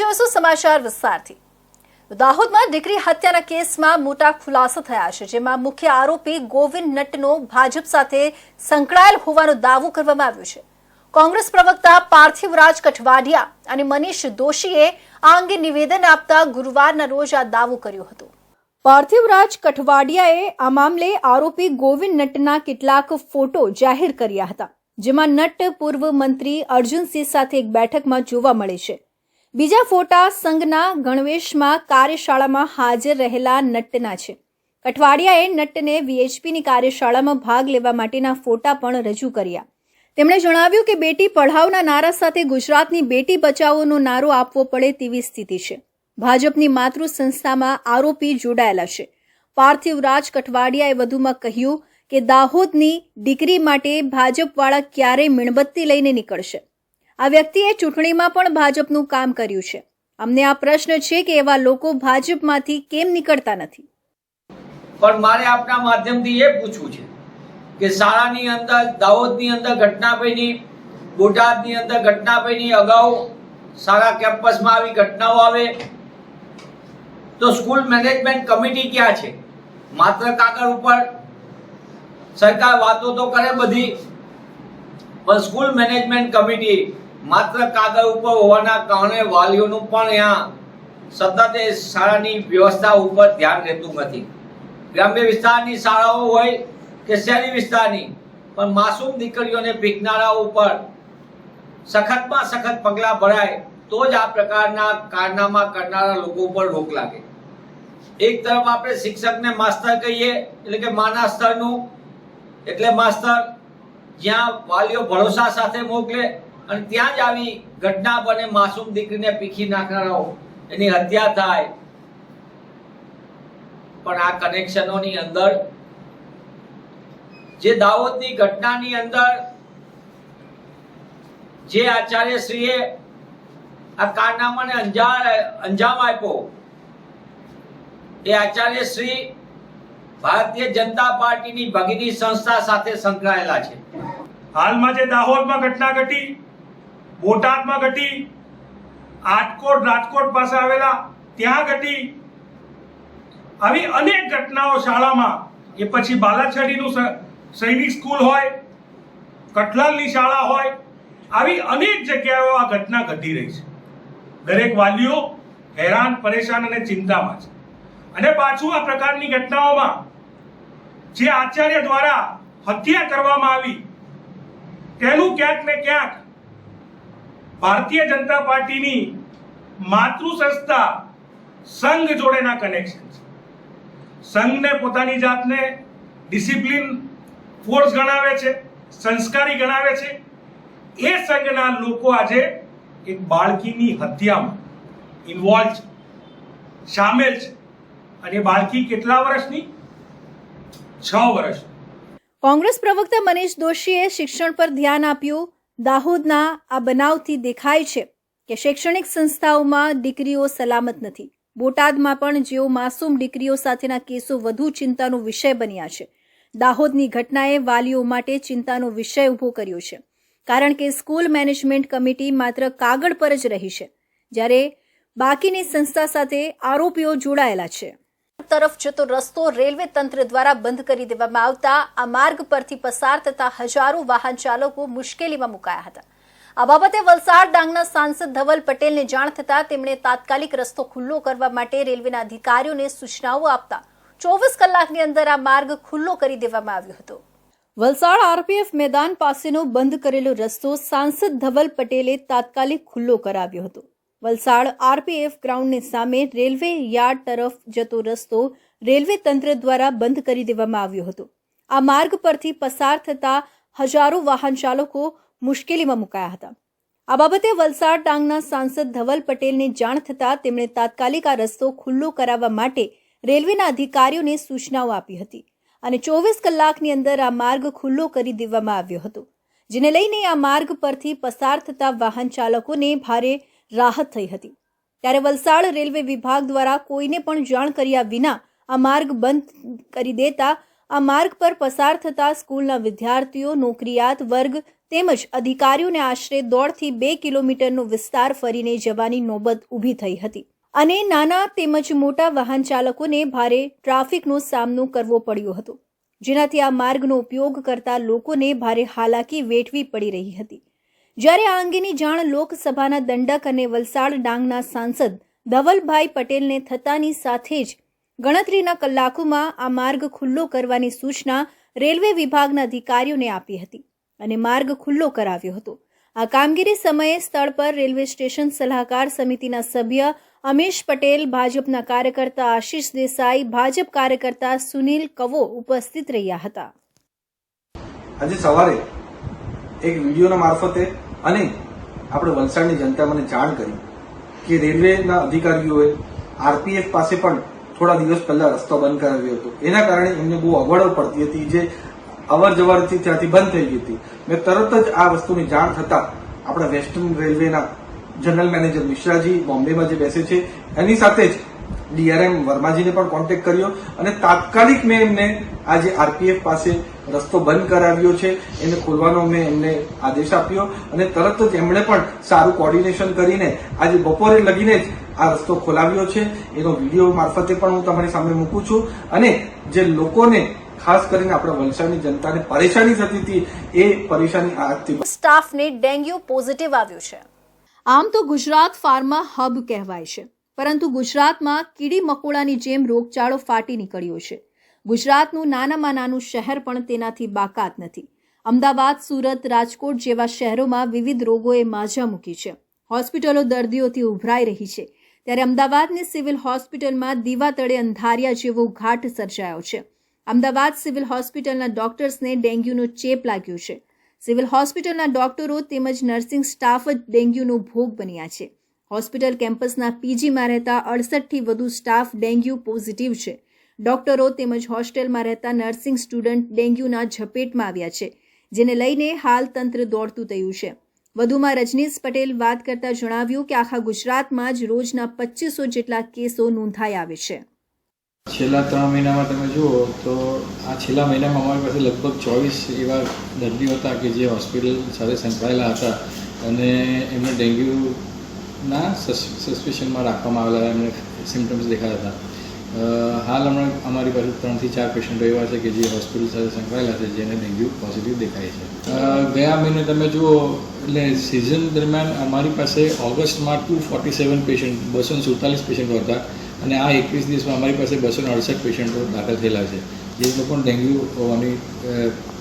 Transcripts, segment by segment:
જોઈશું સમાચાર વિસ્તારથી. દાહોદમાં દીકરી હત્યાના કેસમાં મોટા ખુલાસા થયા છે, જેમાં મુખ્ય આરોપી ગોવિંદ નટનો ભાજપ સાથે સંકળાયેલ હોવાનો દાવો કરવામાં આવ્યો છે. કોંગ્રેસ પ્રવક્તા પાર્થિવરાજ કઠવાડિયા અને મનીષ દોશીએ આ અંગે નિવેદન આપતા ગુરુવારના રોજ આ દાવો કર્યો હતો. પાર્થિવરાજ કઠવાડિયાએ આ મામલે આરોપી ગોવિંદ નટના કેટલાક ફોટો જાહેર કર્યા હતા, જેમાં નટ પૂર્વ મંત્રી અર્જુનસિંહ સાથે એક બેઠકમાં જોવા મળે છે. બીજા ફોટા સંઘના ગણવેશમાં કાર્યશાળામાં હાજર રહેલા નટના છે. કઠવાડિયાએ નટને વીએચપીની કાર્યશાળામાં ભાગ લેવા માટેના ફોટા પણ રજૂ કર્યા. તેમણે જણાવ્યું કે બેટી પઢાવના નારા સાથે ગુજરાતની બેટી બચાવોનો નારો આપવો પડે તેવી સ્થિતિ છે. ભાજપની માતૃ સંસ્થામાં આરોપી જોડાયેલા છે. પાર્થિવ રાજ કઠવાડિયાએ વધુમાં કહ્યું કે દાહોદની દીકરી માટે ભાજપવાળા ક્યારે મીણબત્તી લઈને નીકળશે. આ વ્યક્તિએ ચૂંટણીમાં પણ ભાજપનું કામ કર્યું છે. અમને આ પ્રશ્ન છે કે એવા લોકો ભાજપમાંથી કેમ નીકળતા નથી? પણ મારે આપના માધ્યમથી એ પૂછવું છે કે શાળાની અંદર, દાહોદની અંદર ઘટના બની, બોટાદની અંદર ઘટના બની, અગાઉ શાળા કેમ્પસમાં આવી ઘટનાઓ આવે, તો સ્કૂલ મેનેજમેન્ટ કમિટી ક્યાં છે? માત્ર કાગળ ઉપર સરકાર વાતો તો કરે બધી, પણ સ્કૂલ મેનેજમેન્ટ કમિટી માત્ર કાગળ ઉપર હોવાના કારણે વાલીઓનું પણ અહીંયા સતત એ શાળાની વ્યવસ્થા ઉપર ધ્યાન રહેતું નથી. ગ્રામ્ય વિસ્તારની શાળાઓ હોય કે શહેરી વિસ્તારની, પણ માસૂમ દીકરીઓને ભીખનારા ઉપર સખતમાં સખત પગલાં ભરાય તો જ આ પ્રકારના કારનામા કરનારા લોકો ઉપર રોક લાગે. એક તરફ આપણે શિક્ષકને માસ્તર કહીએ, એટલે કે માના સ્તરનું, એટલે માસ્તર જ્યાં વાલીઓ ભરોસા સાથે મોકલે અને ત્યાં જ આવી ઘટના બને, માસૂમ દીકરીને પીખી નાખનારાઓ. એની હત્યા થાય. પણ આ કનેક્શનોની અંદર જે દાહોદની ઘટનાની અંદર જે આચાર્યશ્રીએ આ કારનામાને અંજાર, અંજામ આપ્યો, એ આચાર્યશ્રી ભારતીય જનતા પાર્ટીની ભગીની સંસ્થા સાથે સંકળાયેલા છે. હાલમાં જે દાહોદમાં ઘટના ઘટી બોટાદમાં ઘટી, આજકોટ, રાજકોટ પાસે આવેલા, ત્યાં ઘટી. આવી અનેક ઘટનાઓ શાળામાં. એ પછી બાલાછડીનું સૈનિક સ્કૂલ હોય, કઠલાલની શાળા હોય, આવી અનેક જગ્યાઓ આ ઘટના ઘટી રહી છે. દરેક વાલીઓ હેરાન, પરેશાન અને ચિંતામાં છે. અને પાછું આ પ્રકારની ઘટનાઓમાં જે આચાર્ય દ્વારા હત્યા કરવામાં આવી, તેનું ક્યાંક ને ક્યાંક ભારતીય જનતા પાર્ટીની માતૃ સંસ્થા સંઘ જોડેના કનેક્શન છે. સંઘને પોતાની જાતને ડિસિપ્લિન ફોર્સ ગણાવે છે, સંસ્કારી ગણાવે છે. એ સંઘના લોકો આજે એક બાળકીની હત્યામાં ઇન્વોલ્વ છે, સામેલ છે. અને બાળકી કેટલા વર્ષની? છ વર્ષની કોંગ્રેસ પ્રવક્તા મનીષ દોશીએ શિક્ષણ પર ધ્યાન આપ્યું. દાહોદના આ બનાવથી દેખાય છે કે શૈક્ષણિક સંસ્થાઓમાં દીકરીઓ સલામત નથી. બોટાદમાં પણ જેઓ માસૂમ દીકરીઓ સાથેના કેસો વધુ ચિંતાનો વિષય બન્યા છે. દાહોદની ઘટનાએ વાલીઓ માટે ચિંતાનો વિષય ઊભો કર્યો છે. કારણ કે સ્કૂલ મેનેજમેન્ટ કમિટી માત્ર કાગળ પર જ રહી છે. જ્યારે બાકીની સંસ્થા સાથે આરોપીઓ જોડાયેલા છે. તરફ જતો રસ્તો રેલવે તંત્ર દ્વારા બંધ કરી દેવામાં આવતા, આ માર્ગ પરથી પસાર થતા હજારો વાહન ચાલકો મુશ્કેલીમાં મુકાયા હતા. આ બાબતે વલસાડ ડાંગના સાંસદ ધવલ પટેલને જાણ થતા તેમણે તાત્કાલિક રસ્તો ખુલ્લો કરવા માટે રેલવેના અધિકારીઓને સૂચનાઓ આપતા ચોવીસ કલાકની અંદર આ માર્ગ ખુલ્લો કરી દેવામાં આવ્યો હતો. વલસાડ આરપીએફ મેદાન પાસેનો બંધ કરેલો રસ્તો સાંસદ ધવલ પટેલે તાત્કાલિક ખુલ્લો કરાવ્યો હતો. વલસાડ આરપીએફ ગ્રાઉન્ડની સામે રેલવે યાર્ડ તરફ જતો રસ્તો રેલવે તંત્ર દ્વારા બંધ કરી દેવામાં આવ્યો હતો. આ માર્ગ પરથી પસાર થતા હજારો વાહન ચાલકો મુશ્કેલીમાં મુકાયા હતા. આ બાબતે વલસાડ ડાંગના સાંસદ ધવલ પટેલને જાણ થતાં તેમણે તાત્કાલિક આ રસ્તો ખુલ્લો કરાવવા માટે રેલવેના અધિકારીઓને સૂચનાઓ આપી હતી અને ચોવીસ કલાકની અંદર આ માર્ગ ખુલ્લો કરી દેવામાં આવ્યો હતો, જેને લઈને આ માર્ગ પરથી પસાર થતા વાહન ચાલકોને ભારે રાહત થઈ હતી. ત્યારે વલસાડ રેલવે વિભાગ દ્વારા કોઈને પણ જાણ કર્યા વિના આ માર્ગ બંધ કરી દેતા, આ માર્ગ પર પસાર થતા સ્કૂલના વિદ્યાર્થીઓ, નોકરિયાત વર્ગ તેમજ અધિકારીઓને આશરે દોઢથી બે કિલોમીટરનો વિસ્તાર ફરીને જવાની નોબત ઊભી થઈ હતી. અને નાના તેમજ મોટા વાહન ચાલકોને ભારે ટ્રાફિકનો સામનો કરવો પડ્યો હતો. જેનાથી આ માર્ગનો ઉપયોગ કરતા લોકોને ભારે હાલાકી વેઠવી પડી રહી હતી. જ્યારે આ અંગેની જાણ લોકસભાના દંડક અને વલસાડ ડાંગના સાંસદ ધવલભાઈ પટેલને થતાની સાથે જ ગણતરીના કલાકોમાં આ માર્ગ ખુલ્લો કરવાની સૂચના રેલવે વિભાગના અધિકારીઓને આપી હતી અને માર્ગ ખુલ્લો કરાવ્યો હતો. આ કામગીરી સમયે સ્થળ પર રેલવે સ્ટેશન સલાહકાર સમિતિના સભ્ય અમેશ પટેલ, ભાજપના કાર્યકર્તા આશીષ દેસાઈ, ભાજપ કાર્યકર્તા સુનિલ કવો ઉપસ્થિત રહ્યા હતા. આજે સવારે એક વિડીયોના મારફતે અને આપણે વલસાડની જનતા મને જાણ કરી કે રેલવેના અધિકારીઓએ આરપીએફ પાસે પણ થોડા દિવસ પહેલા રસ્તો બંધ કરાવ્યો હતો. એના કારણે એમને બહુ અગવડો પડતી હતી, જે અવર જવરથી ત્યાંથી બંધ થઈ ગઈ હતી. મેં તરત જ આ વસ્તુની જાણ થતા આપણા વેસ્ટર્ન રેલવેના જનરલ મેનેજર મિશ્રાજી બોમ્બેમાં જે બેસે છે, એની સાથે જ ડીઆરએમ વર્માજીને પણ કોન્ટેક્ટ કર્યો અને તાત્કાલિક મેં એમને આજે આરપીએફ પાસે રસ્તો બંધ કરાવ્યો છે એને ખોલવાનો મેં એમને આદેશ આપ્યો અને તરત જ એમણે પણ સારું કોર્ડિનેશન કરીને આજે બપોરે લગીને જ આ રસ્તો ખોલાવ્યો છે. એનો વીડિયો મારફતે પણ હું તમારી સામે મૂકું છું. અને જે લોકોને ખાસ કરીને આપણા વલસાડની જનતાને પરેશાની થતી હતી એ પરેશાની આજથી સ્ટાફને ડેન્ગ્યુ પોઝિટિવ આવ્યું છે. આમ તો ગુજરાત ફાર્મા હબ કહેવાય છે. પરંતુ ગુજરાતમાં કીડી મકોડાની જેમ રોગચાળો ફાટી નીકળ્યો છે. ગુજરાતનું નાનામાં નાનું શહેર પણ તેનાથી બાકાત નથી. અમદાવાદ, સુરત, રાજકોટ જેવા શહેરોમાં વિવિધ રોગોએ માજા મૂકી છે. હોસ્પિટલો દર્દીઓથી ઉભરાઈ રહી છે. ત્યારે અમદાવાદની સિવિલ હોસ્પિટલમાં દીવા તળે અંધારિયા જેવો ઘાટ સર્જાયો છે. અમદાવાદ સિવિલ હોસ્પિટલના ડોક્ટર્સને ડેન્ગ્યુનો ચેપ લાગ્યો છે. સિવિલ હોસ્પિટલના ડોક્ટરો તેમજ નર્સિંગ સ્ટાફ જ ડેન્ગ્યુનો ભોગ બન્યા છે. હોસ્પિટલ કેમ્પસના પીજીમાં રહેતા અડસઠથી વધુ સ્ટાફ ડેન્ગ્યુ પોઝિટિવ છે. ડોક્ટરો તેમજ હોસ્ટેલમાં રહેતા નર્સિંગ સ્ટુડન્ટ ડેન્ગ્યુના ઝપેટમાં આવ્યા છે, જેને લઈને હાલ તંત્ર દોડતું થયું છે. વધુમાં રજનીશ પટેલ વાત કરતા જણાવ્યું કે આખા ગુજરાતમાં જ રોજના પચીસો જેટલા કેસો નોંધાઈ આવે છે. છેલ્લા ત્રણ મહિનામાં તમે જુઓ તો આ છેલ્લા મહિનામાં અમારી પાસે લગભગ ચોવીસ એવા દર્દીઓ હતા કે જે હોસ્પિટલ સાથે સંકળાયેલા હતા અને એમને ડેન્ગ્યુના સસ્પેશનમાં રાખવામાં આવેલા એમને સિમ્ટમ્સ દેખાતા હતા. હાલ હમણાં અમારી પાસે ત્રણથી ચાર પેશન્ટ એવા છે કે જે હોસ્પિટલ સાથે સંકળાયેલા છે જેને ડેન્ગ્યુ પોઝિટિવ દેખાય છે. ગયા મહિને તમે જુઓ એટલે સિઝન દરમિયાન અમારી પાસે ઓગસ્ટમાં ટુ ફોર્ટી સેવન પેશન્ટ બસો સુડતાલીસ પેશન્ટો હતા અને આ એકવીસ દિવસમાં અમારી પાસે બસો અડસઠ પેશન્ટો દાખલ થયેલા છે. જે લોકો ડેન્ગ્યુ હોવાની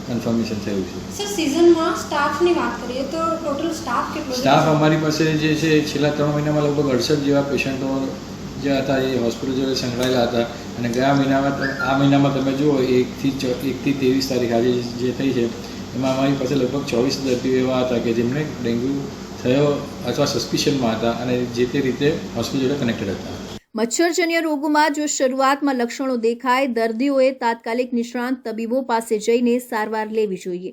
કન્ફર્મેશન થયું છે. સર સિઝનમાં સ્ટાફની વાત કરીએ તો ટોટલ સ્ટાફ કેટલો સ્ટાફ અમારી પાસે જે છે છેલ્લા ત્રણ મહિનામાં લગભગ અડસઠ જેવા પેશન્ટો જે હતા, એ હોસ્પિટલ જોડે સંકળાયેલા હતા. અને ગયા મહિનામાં આ મહિનામાં તમે જુઓ, એકથી એકથી ત્રેવીસ તારીખ આજે જે થઈ છે, એમાં અમારી પાસે લગભગ ચોવીસ દર્દીઓ એવા હતા કે જેમને ડેન્ગ્યુ થયો અથવા સસ્પિશનમાં હતા અને જે તે રીતે હોસ્પિટલ જોડે કનેક્ટેડ હતા. મચ્છરજન્ય રોગોમાં જો શરૂઆતમાં લક્ષણો દેખાય, દર્દીઓએ તાત્કાલિક નિષ્ણાંત તબીબો પાસે જઈને સારવાર લેવી જોઈએ.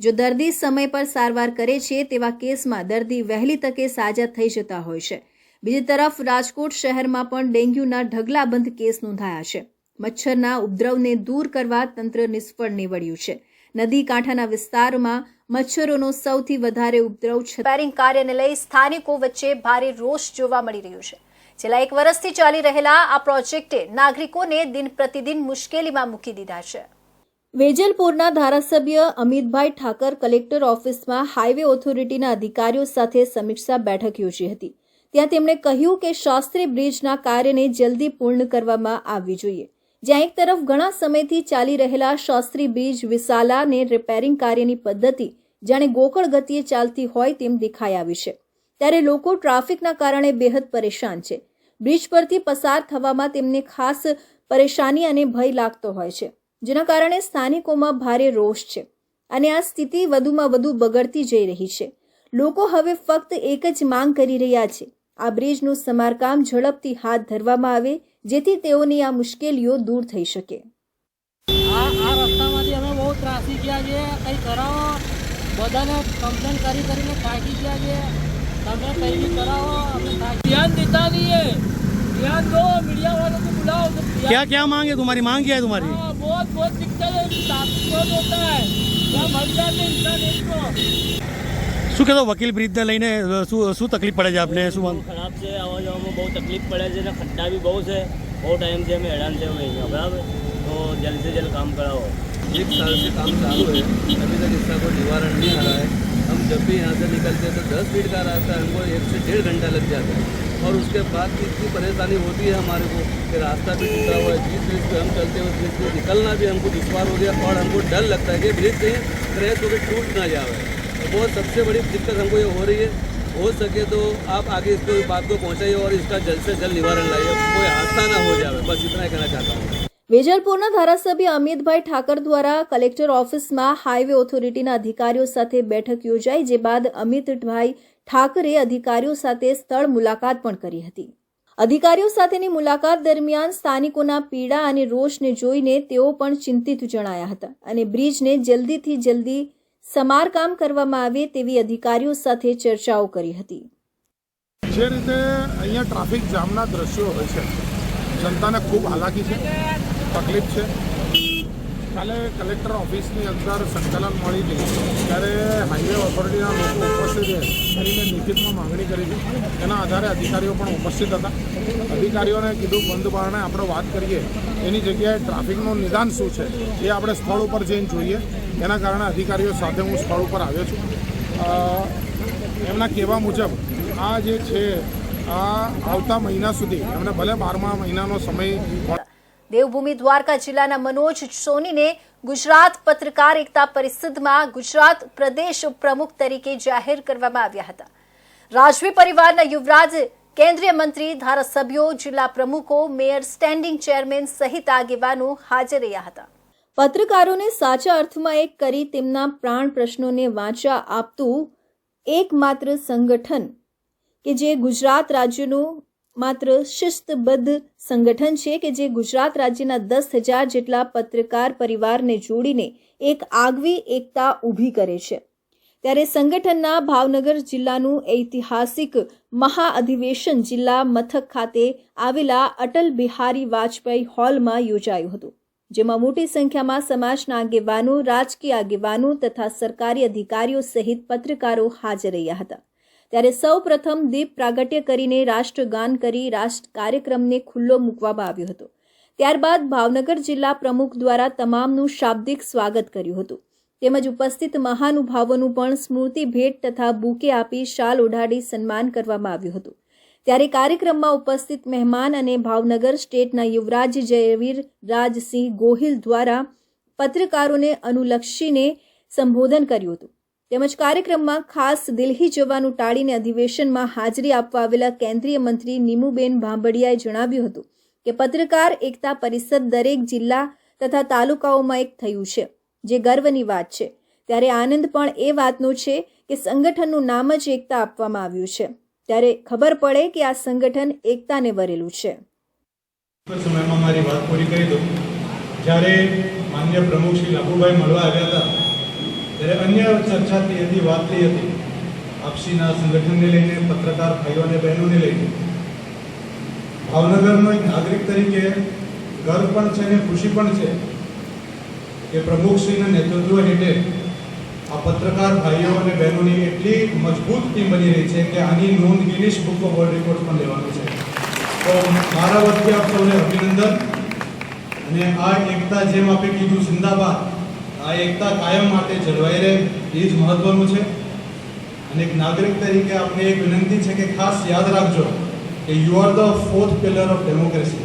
જો દર્દી સમય પર સારવાર કરે છે, તેવા કેસમાં દર્દી વહેલી તકે સાજા થઈ જતા હોય છે. બીજી તરફ રાજકોટ શહેરમાં પણ ડેન્ગ્યુના ઢગલાબંધ કેસ નોંધાયા છે. મચ્છરના ઉપદ્રવને દૂર કરવા તંત્ર નિષ્ફળ નીવડ્યું છે. નદી કાંઠાના વિસ્તારોમાં મચ્છરોનો સૌથી વધારે ઉપદ્રવ છે પેરિંગ કાર્યને લઈ સ્થાનિકો વચ્ચે ભારે રોષ જોવા મળી રહ્યો છે. છેલ્લા એક વર્ષથી ચાલી રહેલા આ પ્રોજેક્ટે નાગરિકોને દિન પ્રતિદિન મુશ્કેલીમાં મૂકી દીધા છે. વેજલપુરના ધારાસભ્ય અમિતભાઈ ઠાકર કલેક્ટર ઓફિસમાં હાઈવે ઓથોરિટીના અધિકારીઓ સાથે સમીક્ષા બેઠક યોજી હતી. ત્યાં તેમણે કહ્યું કે શાસ્ત્રી બ્રિજના કાર્યને જલ્દી પૂર્ણ કરવામાં આવવી જોઈએ. જ્યાં એક તરફ ઘણા સમયથી ચાલી રહેલા શાસ્ત્રી બ્રિજ વિસાલાને રિપેરિંગ કાર્યની પદ્ધતિ જાણે ગોકળ ગતિએ ચાલતી હોય તેમ દેખાઈ આવી છે. ત્યારે લોકો ટ્રાફિકના કારણે બેહદ પરેશાન છે. બ્રિજ પરથી પસાર થવામાં તેમને ખાસ પરેશાની અને ભય લાગતો હોય છે, જેના કારણે સ્થાનિકોમાં ભારે રોષ છે અને આ સ્થિતિ વધુમાં વધુ બગડતી જઈ રહી છે. લોકો હવે ફક્ત એક જ માંગ કરી રહ્યા છે આ બ્રિજનું સમારકામ ઝડપથી હાથ ધરવામાં આવે જેથી તેઓની આ મુશ્કેલીઓ દૂર થઈ શકે આ આ રસ્તામાંથી અમે બહુ ત્રાસી ગયા છે કંઈ કરાવો બધાને કમ્પ્લેન કરી કરીને થાકી ગયા છે તમે કંઈ બી કરાવો અમે થાકી ધ્યાન દેતા નહીં है ધ્યાન દો मीडिया वालों को बुलाओ तो क्या क्या मांग है तुम्हारी मांग क्या है तुम्हारी हाँ, वो बहुत बहुत दिक्कत है ट्रैफिक बहुत होता है यहाँ मर जाते हैं इंसान एक को શું કહેતો વકીલ બ્રિજને લઈને શું શું તકલીફ પડે आपने આપને? શું માન ખરાબ છે આવવા જવામાં બહુ તકલીફ પડે છે અને ખડ્ડા બી બહુ છે. બહુ ટાઈમ છે અમે હેરાન છે से जल्द काम कराओ एक साल से काम चालू है अभी तक इसका कोई निवारण नहीं आ रहा है हम जब भी यहाँ से निकलते हैं तो दस फीट का रास्ता हमको एक से डेढ़ घंटा लग जाता है और उसके बाद भी इतनी परेशानी होती है हमारे को कि रास्ता भी टूटा हुआ है जिस ब्रिज पे हम चलते हैं उस ब्रिज से निकलना भी हमको दुश्वार हो गया और हमको डर लगता है कि ब्रिज कहीं क्रैश होकर टूट ना जाए तो बहुत सबसे बड़ी दिक्कत हमको ये हो रही है हो सके तो आप आगे इसको बात को पहुँचाइए और इसका जल्द से जल्द निवारण लाइए कोई हादसा ना हो जाए बस इतना ही कहना चाहता हूँ વેજલપુરના ધારાસભ્ય અમિતભાઈ ઠાકર દ્વારા કલેક્ટર ઓફિસમાં હાઈવે ઓથોરિટીના અધિકારીઓ સાથે બેઠક યોજાઈ જે બાદ અમિતભાઈ ઠાકરે અધિકારીઓ સાથે સ્થળ મુલાકાત પણ કરી હતી અધિકારીઓ સાથેની મુલાકાત દરમિયાન સ્થાનિકોના પીડા અને રોષને જોઈને તેઓ પણ ચિંતિત જણાયા હતા અને બ્રિજને જલ્દીથી જલ્દી સમારકામ કરવામાં આવે તેવી અધિકારીઓ સાથે ચર્ચાઓ કરી હતી. જે રીતે અહીંયા ટ્રાફિક જામના દ્રશ્યો હોય છે, જનતાને ખૂબ હાલાકી છે, તકલીફ છે. કાલે કલેક્ટર ઓફિસની અંદર સંકલન મળી હતી ત્યારે હાઈવે ઓથોરિટીના લોકો ઉપસ્થિત છે કરીને મેં માંગણી કરી છે. એના આધારે અધિકારીઓ પણ ઉપસ્થિત હતા. અધિકારીઓને કીધું, બંધ બારણે આપણે વાત કરીએ. એની જગ્યાએ ટ્રાફિકનું નિદાન શું છે? એ આપણે સ્થળ ઉપર જઈને જોઈએ. એના કારણે અધિકારીઓ સાથે હું સ્થળ ઉપર આવ્યો છું. એમના કહેવા મુજબ આ જે છે, આ આવતા મહિના સુધી, એમને ભલે બારમા મહિનાનો સમય દેવભૂમિ દ્વારકા જિલ્લાના મનોજ સોનીને ગુજરાત પત્રકાર એકતા પરિષદમાં ગુજરાત પ્રદેશ પ્રમુખ તરીકે જાહેર કરવામાં આવ્યા હતા. રાજવી પરિવારના યુવરાજ, કેન્દ્રીય મંત્રી, ધારાસભ્યો, જિલ્લા પ્રમુખો, મેયર, સ્ટેન્ડિંગ ચેરમેન સહિત આગેવાનો હાજર રહ્યા હતા. પત્રકારોને સાચા અર્થમાં એક કરી તેમના પ્રાણ પ્રશ્નોને વાંચા આપતું એકમાત્ર સંગઠન કે જે ગુજરાત રાજ્યનું માત્ર શિસ્તબદ્ધ સંગઠન છે કે જે ગુજરાત રાજ્યના દસ હજાર જેટલા પત્રકાર પરિવારને જોડીને એક આગવી એકતા ઊભી કરે છે. ત્યારે સંગઠનના ભાવનગર જિલ્લાનું ઐતિહાસિક મહાઅધિવેશન જિલ્લા મથક ખાતે આવેલા અટલ બિહારી વાજપેયી હોલમાં યોજાયું હતું. જેમાં મોટી સંખ્યામાં સમાજના આગેવાનો, રાજકીય આગેવાનો તથા સરકારી અધિકારીઓ સહિત પત્રકારો હાજર રહ્યા હતા. ત્યારે સૌ પ્રથમ દીપ પ્રાગટ્ય કરીને રાષ્ટ્રગાન કરી રાષ્ટ્ર કાર્યક્રમને ખુલ્લો મૂકવામાં આવ્યો હતો. ત્યારબાદ ભાવનગર જિલ્લા પ્રમુખ દ્વારા તમામનું શાબ્દિક સ્વાગત કર્યું હતું. તેમજ ઉપસ્થિત મહાનુભાવોનું પણ સ્મૃતિ ભેટ તથા બુકે આપી શાલ ઓઢાડી સન્માન કરવામાં આવ્યું હતું. ત્યારે કાર્યક્રમમાં ઉપસ્થિત મહેમાન અને ભાવનગર સ્ટેટના યુવરાજ જયવીર રાજસિંહ ગોહિલ દ્વારા પત્રકારોને અનુલક્ષીને સંબોધન કર્યું હતું. તેમજ કાર્યક્રમમાં ખાસ દિલ્હી જવાનું ટાળીને અધિવેશનમાં હાજરી આપવા આવેલા કેન્દ્રીય મંત્રી નીમુબેન ભાંભડિયાએ જણાવ્યું હતું કે પત્રકાર એકતા પરિષદ દરેક જિલ્લા તથા તાલુકાઓમાં એક થયું છે, જે ગર્વની વાત છે. ત્યારે આનંદ પણ એ વાતનો છે કે સંગઠનનું નામ જ એકતા આપવામાં આવ્યું છે. ત્યારે ખબર પડે કે આ સંગઠન એકતાને વરેલું છે. સમયમાં મારી વાત પૂરી કરી દઉં. જ્યારે માન્ય પ્રમુખ શ્રી લાભુભાઈ મળવા આવ્યા હતા, ત્યારે અન્ય ચર્ચા થઈ હતી, વાત થઈ હતી, આપસીના સંગઠનને લઈને, પત્રકાર ભાઈઓ અને બહેનોને લઈને. ભાવનગરનો એક નાગરિક તરીકે ગર્વ પણ છે અને ખુશી પણ છે કે પ્રમુખશ્રીના નેતૃત્વ હેઠળ આ પત્રકાર ભાઈઓ અને બહેનોની એટલી મજબૂત ટીમ બની રહી છે કે આની નોંધ Guinness book of world record પણ લેવાની છે. તો મારા વતી આપ સૌને અભિનંદન. અને આ એકતા જેમ આપે કીધું જિંદાબાદ, આ એકતા કાયમ માટે જળવાઈ રહે એ જ મહત્વનું છે. અને એક નાગરિક તરીકે આપણે એક વિનંતી છે કે ખાસ યાદ રાખજો કે you are the fourth pillar of democracy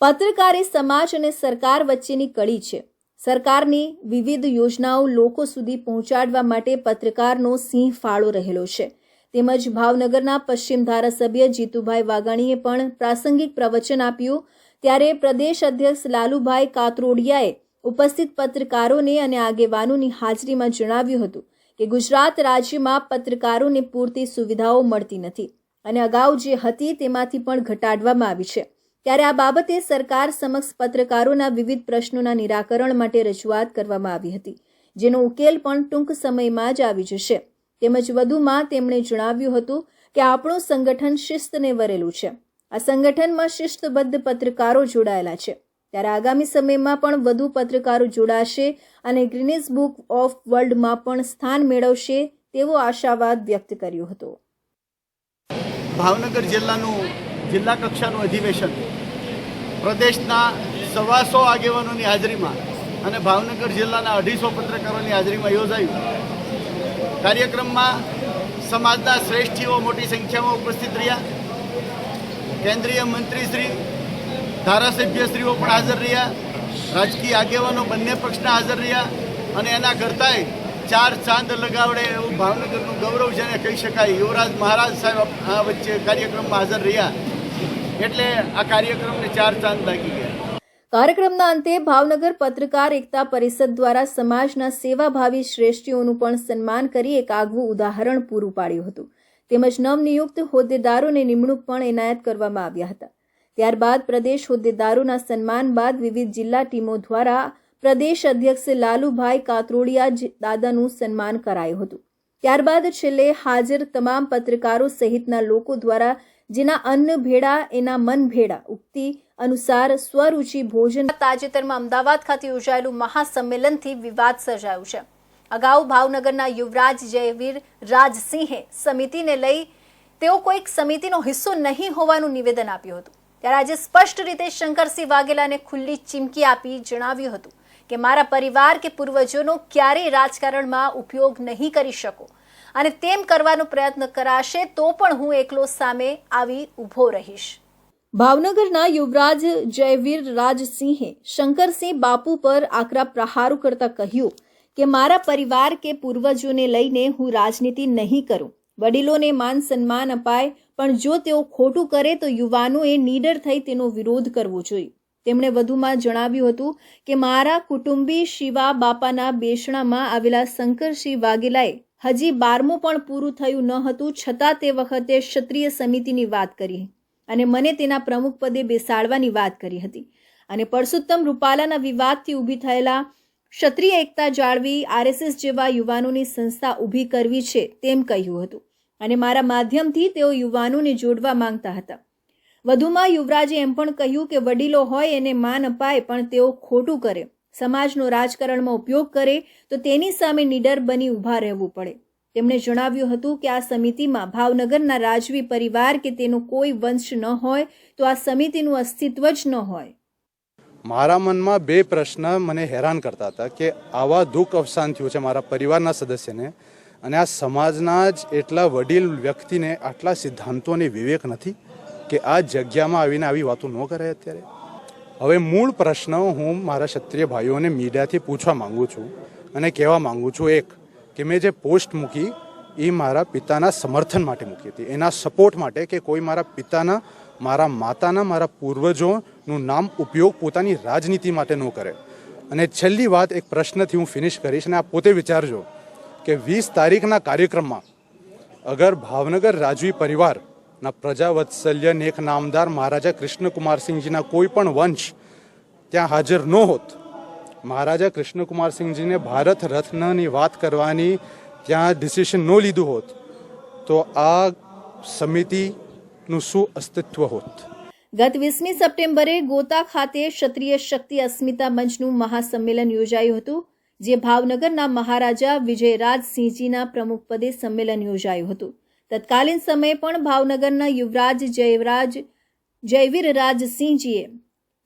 પત્રકાર એ સમાજ અને સરકાર વચ્ચેની કડી છે. સરકારની વિવિધ યોજનાઓ લોકો સુધી પહોંચાડવા માટે પત્રકારનો સિંહ ફાળો રહેલો છે. તેમજ ભાવનગરના પશ્ચિમ ધારાસભ્ય જીતુભાઈ વાઘાણીએ પણ પ્રાસંગિક પ્રવચન આપ્યું. ત્યારે પ્રદેશ અધ્યક્ષ લાલુભાઈ કાતરોડિયાએ ઉપસ્થિત પત્રકારોને અને આગેવાનોની હાજરીમાં જણાવ્યું હતું કે ગુજરાત રાજ્યમાં પત્રકારોને પૂરતી સુવિધાઓ મળતી નથી અને અગાઉ જે હતી તેમાંથી પણ ઘટાડવામાં આવી છે. ત્યારે આ બાબતે સરકાર સમક્ષ પત્રકારોના વિવિધ પ્રશ્નોના નિરાકરણ માટે રજૂઆત કરવામાં આવી હતી, જેનો ઉકેલ પણ ટૂંક સમયમાં જ આવી જશે. તેમજ વધુમાં તેમણે જણાવ્યું હતું કે આપણું સંગઠન શિસ્તને વરેલું છે. આ સંગઠનમાં શિસ્તબદ્ધ પત્રકારો જોડાયેલા છે. ત્યારે આગામી સમયમાં પણ વધુ પત્રકારો જોડાશે અને ગ્રીનીઝ બુક ઓફ વર્લ્ડમાં પણ સ્થાન મેળવશે તેવો આશાવાદ વ્યક્ત કર્યો હતો. ભાવનગર જિલ્લાનું જિલ્લા કક્ષાનું અધિવેશન પ્રદેશના સવાસો આગેવાનોની હાજરીમાં અને ભાવનગર જિલ્લાના અઢીસો પત્રકારોની હાજરીમાં યોજાયું. કાર્યક્રમમાં સમાજના શ્રેષ્ઠીઓ મોટી સંખ્યામાં ઉપસ્થિત રહ્યા. કેન્દ્રીય મંત્રીશ્રી, ધારાસભ્યશ્રીઓ પણ હાજર રહ્યા. રાજકીય આગેવાનો બંને પક્ષના હાજર રહ્યા અને એના કરતાંય ચાર ચાંદ લગાવડે એવું ભાવનગરનું ગૌરવ જેને કહી શકાય યુવરાજ મહારાજ સાહેબ આ વચ્ચે કાર્યક્રમમાં હાજર રહ્યા. એટલે આ કાર્યક્રમને ચાર ચાંદ લાગી ગયા. કાર્યક્રમના અંતે ભાવનગર પત્રકાર એકતા પરિષદ દ્વારા સમાજના સેવાભાવી શ્રેષ્ઠીઓનું પણ સન્માન કરી એક આગવું ઉદાહરણ પૂરું પાડ્યું હતું. તેમજ નવનિયુક્ત હોદ્દેદારોને નિમણૂક પણ એનાયત કરવામાં આવ્યા હતા. ત્યારબાદ પ્રદેશ હોદ્દેદારોના સન્માન બાદ વિવિધ જિલ્લા ટીમો દ્વારા પ્રદેશ અધ્યક્ષ લાલુભાઈ કાતરોડિયા દાદાનું સન્માન કરાયું હતું. ત્યારબાદ છેલ્લે હાજર તમામ પત્રકારો સહિતના લોકો દ્વારા જેના અન્ન ભેડા એના મન ભેળા. ઉક્તિ અનુસાર સ્વરૂચિ ભોજન. તાજેતરમાં અમદાવાદ ખાતે યોજાયેલું મહાસંમેલનથી વિવાદ સર્જાયું છે. અગાઉ ભાવનગરના યુવરાજ જયવીર રાજસિંહે સમિતિને લઈ તેઓ કોઈક સમિતિનો હિસ્સો નહીં હોવાનું નિવેદન આપ્યું હતું. ત્યારે આજે સ્પષ્ટ રીતે શંકરસિંહ વાઘેલાને ખુલ્લી ચીમકી આપી જણાવ્યું હતું કે, મારા પરિવાર કે પૂર્વજોનો ક્યારેય રાજકારણમાં ઉપયોગ નહીં કરી શકો. અને તેમ કરવાનો પ્રયત્ન કરાશે તો પણ હું એકલો સામે આવી ઊભો રહીશ. ભાવનગરના યુવરાજ જયવીર રાજસિંહે શંકરસિંહ બાપુ પર આકરા પ્રહારો કરતા કહ્યું કે, મારા પરિવાર કે પૂર્વજોને લઈને હું રાજનીતિ નહીં કરું. વડીલોને માન સન્માન અપાય, પણ જો તેઓ ખોટું કરે તો યુવાનોએ નીડર થઈ તેનો વિરોધ કરવો જોઈએ. તેમણે વધુમાં જણાવ્યું હતું કે, મારા કુટુંબી શિવા બાપાના બેસણામાં આવેલા શંકરસિંહ વાઘેલાએ હજી બારમું પણ પૂરું થયું ન હતું, છતાં તે વખતે ક્ષત્રિય સમિતિની વાત કરી અને મને તેના પ્રમુખ પદે બેસાડવાની વાત કરી હતી. અને પરસોત્તમ રૂપાલાના વિવાદથી ઊભી થયેલા ક્ષત્રિય એકતા જાળવી આરએસએસ જેવા યુવાનોની સંસ્થા ઊભી કરવી છે તેમ કહ્યું હતું અને મારા માધ્યમથી તેઓ યુવાનોને જોડવા માંગતા હતા. વધુમાં યુવરાજે એમ પણ કહ્યું કે વડીલો હોય એને માન અપાય પણ તેઓ ખોટું કરે. સમાજનો રાજકારણમાં ઉપયોગ કરે, તો તેની સામે નીડર બની ઊભા રહેવું પડે. તેમણે જણાવ્યું હતું કે આ સમિતિમાં ભાવનગરના રાજવી પરિવાર કે તેનો કોઈ વંશ ન હોય, તો આ સમિતિનું અસ્તિત્વ જ ન હોય. મારા મનમાં બે પ્રશ્ન મને હેરાન કરતા હતા કે આવા દુઃખ અવસાન થયું છે મારા પરિવારના સદસ્યને, અને આ સમાજના જ એટલા વડીલ વ્યક્તિને આટલા સિદ્ધાંતોની વિવેક નથી કે આ જગ્યામાં આવીને આવી વાતો ન કરે અત્યારે? હવે મૂળ પ્રશ્ન હું મારા ક્ષત્રિય ભાઈઓને મીડિયાથી પૂછવા માંગુ છું અને કહેવા માંગુ છું એક કે મેં જે પોસ્ટ મૂકી એ મારા પિતાના સમર્થન માટે મૂકી હતી. એના સપોર્ટ માટે કે કોઈ મારા પિતાના, મારા માતાના, મારા પૂર્વજોનું નામ ઉપયોગ પોતાની રાજનીતિ માટે ન કરે. અને છેલ્લી વાત, એક પ્રશ્નથી હું ફિનિશ કરીશ અને આ પોતે વિચારજો કે વીસ તારીખના કાર્યક્રમમાં અગર ભાવનગર રાજવી પરિવારના પ્રજાવત્સલ્ય નેક નામદાર મહારાજા કૃષ્ણકુમારસિંહજીના કોઈ પણ વંશ ત્યાં હાજર ન હોત. મહારાજા કૃષ્ણકુમારસિંહજીને ભારત રત્નની વાત કરવાની ત્યાં ડિસિશન ન લીધું હોત, તો આ સમિતિનું શું અસ્તિત્વ હોત? ગત વીસમી સપ્ટેમ્બરે ગોતા ખાતે ક્ષત્રિય શક્તિ અસ્મિતા મંચનું મહાસંમેલન યોજાયું હતું, જે ભાવનગરના મહારાજા વિજયરાજસિંહજીના પ્રમુખપદે સંમેલન યોજાયું હતું. તત્કાલીન સમયે પણ ભાવનગરના યુવરાજ જયવરાજ રાજસિંહજીએ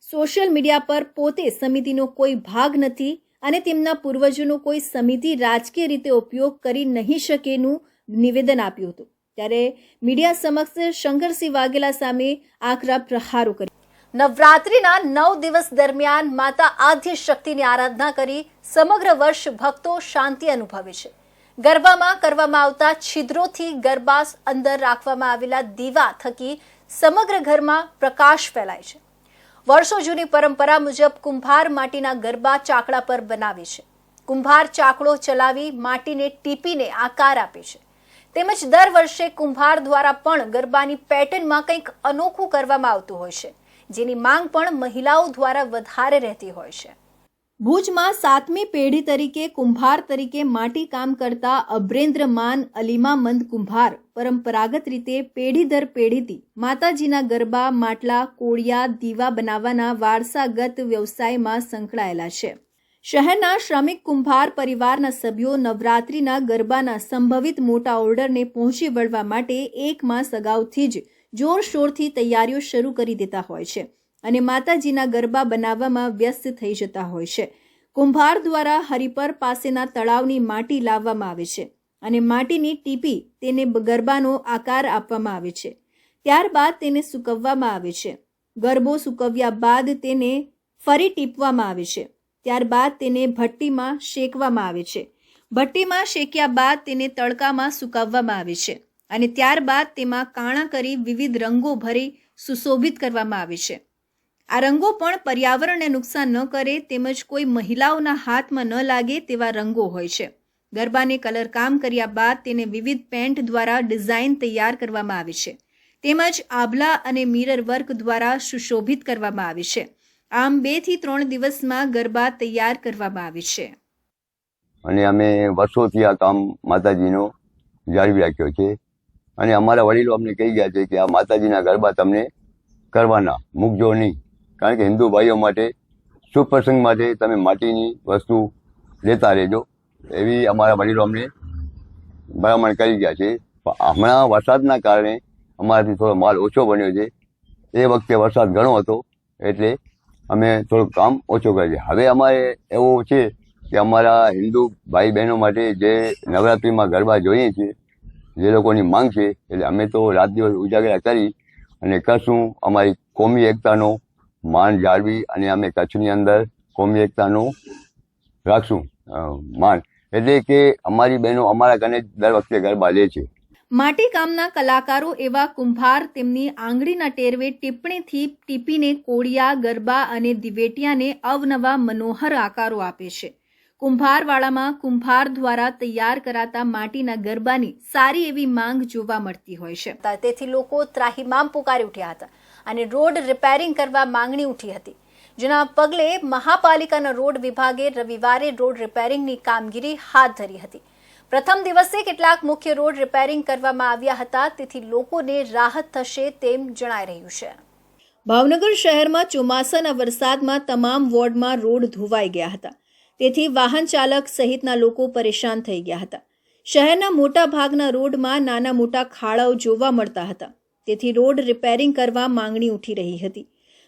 સોશિયલ મીડિયા પર પોતે સમિતિનો કોઈ ભાગ નથી અને તેમના પૂર્વજોનો કોઈ સમિતિ રાજકીય રીતે ઉપયોગ કરી નહીં શકેનું નિવેદન આપ્યું હતું. ત્યારે મીડિયા સમક્ષ શંકરસિંહ વાઘેલા સામે આકરા પ્રહારો કરી નવરાત્રિના નવ દિવસ દરમિયાન માતા આદ્ય શક્તિની આરાધના કરી સમગ્ર વર્ષ ભક્તો શાંતિ અનુભવે છે. ગરબામાં કરવામાં આવતા છિદ્રોથી ગરબા અંદર રાખવામાં આવેલા દીવા થકી સમગ્ર ઘરમાં પ્રકાશ ફેલાય છે. વર્ષો જૂની પરંપરા મુજબ કુંભાર માટીના ગરબા ચાકડા પર બનાવે છે. કુંભાર ચાકડો ચલાવી માટીને ટીપીને આકાર આપે છે. તેમજ દર વર્ષે કુંભાર દ્વારા પણ ગરબાની પેટર્નમાં કંઈક અનોખું કરવામાં આવતું હોય છે, જેની માંગ પણ મહિલાઓ દ્વારા વધારે રહેતી હોય છે. ભુજમાં સાતમી પેઢી તરીકે કુંભાર તરીકે માટી કામ કરતા અબ્રેન્દ્રમાન અલીમામંદ કુંભાર પરંપરાગત રીતે પેઢી દર પેઢીથી માતાજીના ગરબા, માટલા, કોળિયા, દીવા બનાવવાના વારસાગત વ્યવસાયમાં સંકળાયેલા છે. શહેરના શ્રમિક કુંભાર પરિવારના સભ્યો નવરાત્રિના ગરબાના સંભવિત મોટા ઓર્ડરને પહોંચી વળવા માટે એક માસ અગાઉથી જ જોરશોરથી તૈયારીઓ શરૂ કરી દેતા હોય છે. અને માતાજીના ગરબા બનાવવામાં વ્યસ્ત થઈ જતા હોય છે. કુંભાર દ્વારા હરિપર પાસેના તળાવની માટી લાવવામાં આવે છે અને માટીની ટીપી તેને ગરબાનો આકાર આપવામાં આવે છે. ત્યારબાદ તેને સૂકવવામાં આવે છે. ગરબો સૂકવ્યા બાદ તેને ફરી ટીપવામાં આવે છે. ત્યારબાદ તેને ભઠ્ઠીમાં શેકવામાં આવે છે. ભઠ્ઠીમાં શેક્યા બાદ તેને તડકામાં સુકાવવામાં આવે છે અને ત્યારબાદ તેમાં કાણા કરી વિવિધ રંગો ભરી સુશોભિત કરવામાં આવે છે. આ રંગો પણ પર્યાવરણને નુકસાન ન કરે તેમજ કોઈ મહિલાઓના હાથમાં ન લાગે તેવા રંગો હોય છે. ગરબાને કલર કામ કર્યા બાદ તેને વિવિધ પેન્ટ દ્વારા ડિઝાઇન તૈયાર કરવામાં આવે છે. તેમજ આભલા અને મિરર વર્ક દ્વારા સુશોભિત કરવામાં આવે છે. આમ બેથી ત્રણ દિવસમાં ગરબા તૈયાર કરવામાં આવે છે. અને અમે વર્ષોથી આ કામ માતાજીનો જાળવી રાખ્યો છે. અને અમારા વડીલો અમને કહી ગયા છે કે આ માતાજીના ગરબા તમને કરવાના. મૂકજો નહીં. કારણ કે હિન્દુ ભાઈઓ માટે શુભ પ્રસંગ માટે તમે માટીની વસ્તુ લેતા રહેજો. એવી અમારા વડીલો અમને ભલામણ કરી ગયા છે. હમણાં વરસાદના કારણે અમારાથી થોડો માલ ઓછો બન્યો છે. એ વખતે વરસાદ ઘણો હતો, એટલે અમે થોડુંક કામ ઓછું કરીએ છીએ હવે અમારે એવું છે કે અમારા હિન્દુ ભાઈ બહેનો માટે જે નવરાત્રિમાં ગરબા જોઈએ છીએ જે લોકોની માંગ છે, એટલે અમે તો રાત દિવસ ઉજાગરા કરી અને કરશું અમારી કોમી એકતાનો માન જાળવી અને અમે કચ્છની અંદર કોમી એકતાનું રાખશું. માન એટલે કે અમારી બહેનો અમારા ઘરે દર વખતે ગરબા લે છે. માટી કામના કલાકારો એવા કુંભાર તેમની આંગળીના ટેરવે ટિપ્પણીથી ટીપીને કોળિયા ગરબા અને દિવેટિયાને અવનવા મનોહર આકારો આપે છે. કુંભારવાળામાં કુંભાર દ્વારા તૈયાર કરાતા માટીના ગરબાની સારી એવી માંગ જોવા મળતી હોય છે. તેથી લોકો ત્રાહીમામ પુકારી ઉઠ્યા હતા. અને રોડ રિપેરિંગ કરવા માંગણી ઉઠી હતી. જેના પગલે મહાપાલિકાના રોડ વિભાગે રવિવારે રોડ રિપેરિંગની કામગીરી હાથ ધરી હતી. પ્રથમ દિવસે કેટલાક મુખ્ય રોડ રિપેરિંગ કરવામાં આવ્યા હતા, તેથી લોકોને રાહત થશે તેમ જણાઈ રહ્યું છે. ભાવનગર શહેરમાં ચોમાસાના વરસાદમાં તમામ વોર્ડમાં રોડ ધોવાઈ ગયા હતા. તેથી વાહન ચાલક સહિતના લોકો પરેશાન થઈ ગયા હતા. શહેરના મોટા ભાગના રોડમાં નાના મોટા ખાડાઓ જોવા મળતા હતા. તેથી રોડ રિપેરિંગ કરવા માંગણી ઉઠી રહી હતી.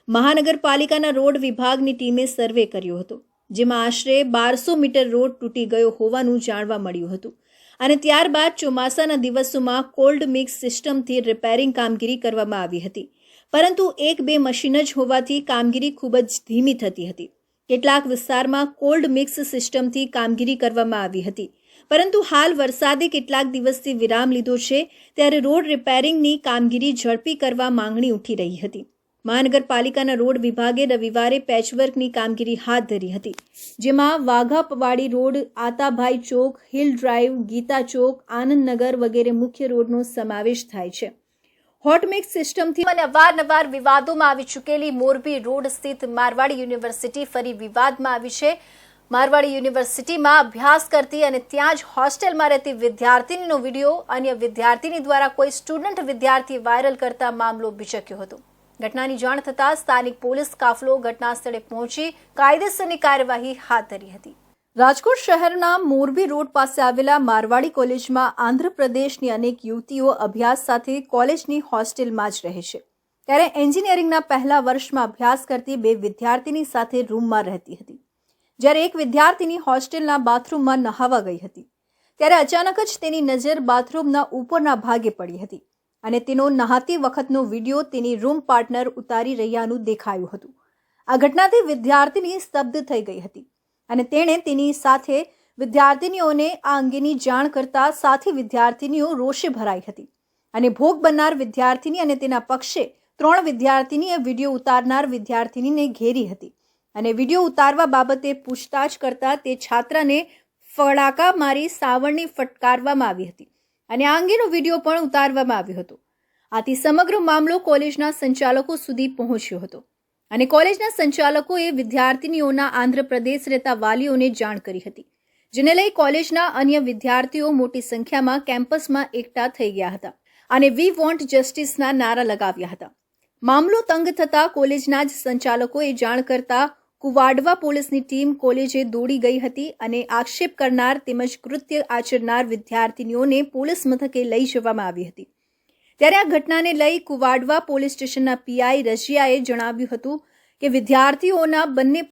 મહાનગરપાલિકાના રોડ વિભાગની ટીમે સર્વે કર્યો હતો, જેમાં આશરે બારસો મીટર રોડ તૂટી ગયો હોવાનું જાણવા મળ્યું હતું. અને ત્યારબાદ ચોમાસાના દિવસોમાં કોલ્ડ મિક્સ સિસ્ટમથી રિપેરિંગ કામગીરી કરવામાં આવી હતી. પરંતુ એક બે મશીન જ હોવાથી કામગીરી ખૂબ જ ધીમી થતી હતી. કેટલાક વિસ્તારમાં કોલ્ડ મિક્સ સિસ્ટમથી કામગીરી કરવામાં આવી હતી. પરંતુ હાલ વરસાદે કેટલાક દિવસથી વિરામ લીધો છે, ત્યારે રોડ રિપેરિંગની કામગીરી ઝડપી કરવા માંગણી ઉઠી રહી હતી. મહાનગરપાલિકાના રોડ વિભાગે રવિવારે પેચવર્કની કામગીરી હાથ ધરી હતી, જેમાં Vaghapvadi road, Atabhai chowk, hill drive, Gita chowk, Anandnagar વગેરે મુખ્ય રોડનો સમાવેશ થાય છે. હોટમિક્સ સિસ્ટમથી અને અવારનવાર વિવાદોમાં આવી ચૂકેલી મોરબી રોડ સ્થિત મારવાડી યુનિવર્સિટી ફરી વિવાદમાં આવી છે. મારવાડી યુનિવર્સિટીમાં અભ્યાસ કરતી અને ત્યાં જ હોસ્ટેલમાં રહેતી વિદ્યાર્થીનીનો વીડિયો અન્ય વિદ્યાર્થીની દ્વારા કોઈ સ્ટુડન્ટ વિદ્યાર્થી વાયરલ કરતા મામલો બિચક્યો હતો. ઘટનાની જાણ થતાં સ્થાનિક પોલીસ કાફલો ઘટના સ્થળે પહોંચી કાયદેસરની કાર્યવાહી હાથ ધરી હતી. રાજકોટ શહેરના મોરબી રોડ પાસે આવેલા મારવાડી કોલેજમાં આંધ્રપ્રદેશની અનેક યુવતીઓ અભ્યાસ સાથે કોલેજની હોસ્ટેલમાં જ રહે છે. ત્યારે એન્જિનિયરિંગના પહેલા વર્ષમાં અભ્યાસ કરતી બે વિદ્યાર્થીની સાથે રૂમમાં રહેતી હતી. જ્યારે એક વિદ્યાર્થીની હોસ્ટેલના બાથરૂમમાં નહાવા ગઈ હતી, ત્યારે અચાનક જ તેની નજર બાથરૂમના ઉપરના ભાગે પડી હતી અને તેનો નહાતી વખતનો વીડિયો તેની રૂમ પાર્ટનર ઉતારી રહ્યાનું દેખાયું હતું. આ ઘટનાથી વિદ્યાર્થીની સ્તબ્ધ થઈ ગઈ હતી અને તેણે તેની સાથે વિદ્યાર્થીનીઓને આ અંગેની જાણ કરતા સાથી વિદ્યાર્થીનીઓ રોષે ભરાઈ હતી અને ભોગ બનનાર વિદ્યાર્થીની અને તેના પક્ષે ત્રણ વિદ્યાર્થીનીએ વીડિયો ઉતારનાર વિદ્યાર્થીનીને ઘેરી હતી. અને વીડિયો ઉતારવા બાબતે પૂછતાછ કરતા તે છાત્રને ફડાકા મારી સાવરણી ફટકારવામાં આવી હતી અને આ અંગેનો વીડિયો પણ ઉતારવામાં આવ્યો હતો. આથી સમગ્ર મામલો કોલેજના સંચાલકો સુધી પહોંચ્યો હતો અને કોલેજના સંચાલકોએ વિદ્યાર્થીનીઓના આંધ્રપ્રદેશ રહેતા વાલીઓને જાણ કરી હતી, જેને લઈ કોલેજના અન્ય વિદ્યાર્થીઓ મોટી સંખ્યામાં કેમ્પસમાં એકઠા થઈ ગયા હતા અને વી વોન્ટ જસ્ટિસના નારા લગાવ્યા હતા. મામલો તંગ થતા કોલેજના જ સંચાલકોએ જાણ કરતા કુવાડવા પોલીસની ટીમ કોલેજે દોડી ગઈ હતી અને આક્ષેપ કરનાર તેમજ કૃત્ય આચરનાર વિદ્યાર્થીનીઓને પોલીસ મથકે લઈ જવામાં આવી હતી. ત્યારે આ ઘટનાને લઈ કુવાડવા પોલીસ સ્ટેશનના પીઆઈ રશિયાએ જણાવ્યું હતું કે વિદ્યાર્થીઓના બંને